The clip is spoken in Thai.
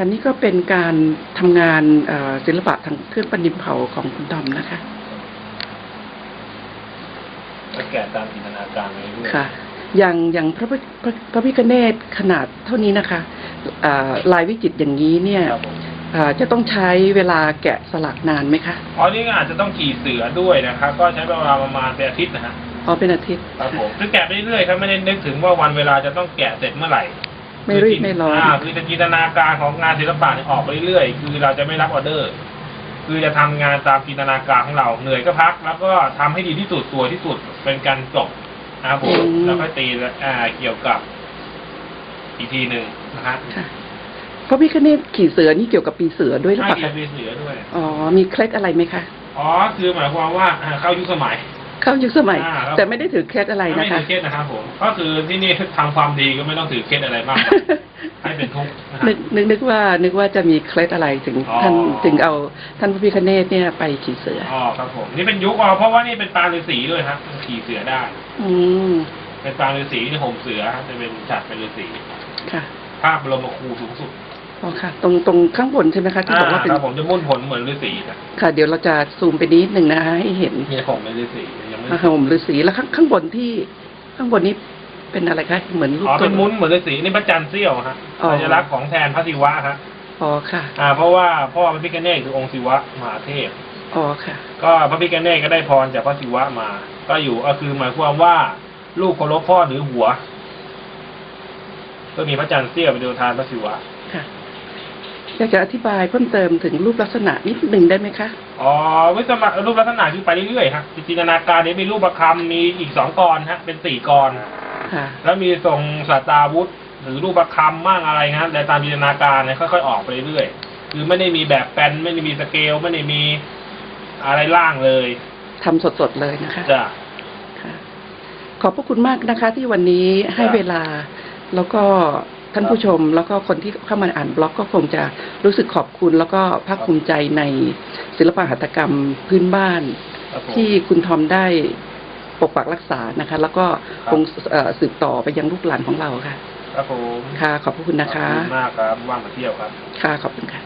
ค่ะนี่ก็เป็นการทำงานเอ่อศิลปะทางเครื่องประดิษฐ์เผาของคุณทอมนะคะก็แกะตามจินตนาการไปเรื่อยค่ะ อย่างอย่างพระพุทธพระพระพิฆเนศขนาดเท่านี้นะคะอ่าลายวิจิตรอย่างนี้เนี่ยครับผมอ่าจะต้องใช้เวลาแกะสลักนานไหมคะอ๋อนี่ก็อาจจะต้องขี่เสือด้วยนะครับก็ใช้เวลาประมาณเป็นอาทิตย์นะฮะอ๋อเป็นอาทิตย์ครับผมคือแกะไปเรื่อยๆครับไม่ได้นึกถึงว่าวันเวลาจะต้องแกะเสร็จเมื่อไหร่ ไม่รีบไม่ร้อนอ่าคือจะจินตนาการของงานศิลปะเนี่ยออกไปเรื่อยๆคือเราจะไม่รับออเดอร์ คือจะทำงานตามจินตนาการของเราเหนื่อยก็พัก แล้วก็ทำให้ดีที่สุดสวยที่สุดเป็นการจบนะครับผมอืมแล้วก็ตีอ่าเกี่ยวกับอีกทีหนึ่งนะฮะค่ะพระพิฆเนศขี่เสือนี่เกี่ยวกับปีเสือด้วยหรือให้เปล่าเกียคะรติเสือด้วย อ๋อ มีเคล็ดอะไรไหมคะ อ๋อ คือหมายความว่าอ่าเข้ายุคสมัย เข้ายุคสมัย อ่าครับ แต่ไม่ได้ถือเคล็ดอะไรไม่นะคะถือเคสนะครับผมก็คือที่นี่ทำความดีก็ไม่ต้องถือเคสอะไรมากให้เป็นทุกข์นะฮะนึกนึกนึกว่านึกว่าจะมีเคล็ดอะไรถึงอ๋อ ท่านถึงเอาท่านพระพิฆเนศเนี่ยไปขี่เสือ อ๋อครับผมนี่เป็นยุคอ๋อเพราะว่านี่เป็นปางฤาษีด้วยครับขี่เสือได้ อืมเป็นปางฤาษีที่ห่มเสือครับจะเป็นฉากเป็นฤาษีค่ะภาพบรมครูสูงสุดอ๋อค่ะ ตรงตรงข้างบนใช่ไหมคะที่บอกว่าเป็น ครับผมจะมุ่นผลเหมือนฤาษีนะค่ะ เดี๋ยวเราจะซูมไปนิดหนึ่งนะคะให้เห็น มีผมเป็นฤาษี ยังไม่มาห่มฤาษีแล้วข้างข้างบนที่ข้างบนนี้เป็นอะไรคะเหมือนรูปอ๋อต้เป็นนมุ้นเหมือนฤาษีนี่พระจันทร์เสี้ยวฮะอ๋อสัญลักษณ์ของแทนพระศิวะฮะอ๋อค่ะ อ่า เพราะว่าพ่อพระพิฆเนศคือองค์ศิวะมหาเทพอ๋อค่ะ ก็พระพิฆเนศก็ได้พรจากพระศิวะมา ก็อยู่ก็คือหมายความว่าลูกเคารพพ่อหรือหัว ก็มีพระจันทร์เสี้ยวเป็นดวงทานพระศิวะค่ะ อยากจะอธิบายเพิ่มเติมถึงรูปลักษณะนิดหนึ่งได้ไหมคะ อ๋อวิสมะรูปลักษณะคือไปเรื่อยๆฮะจินตนาการนี้มีรูปประคำมีอีกสองกรฮะเป็นสี่กรค่ะ แล้วมีทรงสตาวุธ หรือรูปประคำมั่งอะไรนะแต่ตามจินตนาการเนี่ยค่อยๆออกไปเรื่อยๆคือไม่ได้มีแบบแปลนไม่ได้มีสเกลไม่ได้มีอะไรล่างเลยทำสดๆเลยนะคะจ้ะค่ะขอบพระคุณมากนะคะ ที่วันนี้ให้ครับเวลาแล้วก็ ท่านผู้ชมแล้วก็คนที่เข้ามาอ่านบล็อกก็คงจะรู้สึกขอบคุณ แล้วก็ภาคภูมิใจในศิลปหัตถกรรมพื้นบ้าน ครับผมที่คุณทอมได้ปกปักรักษานะคะ แล้วก็ครับคงเอ่อสืบต่อไปยังลูกหลานของเราค่ะ ครับผมค่ะขอบพระคุณนะคะขอบคุณมากครับว่างมาเที่ยวครับ ค่ะขอบคุณค่ะ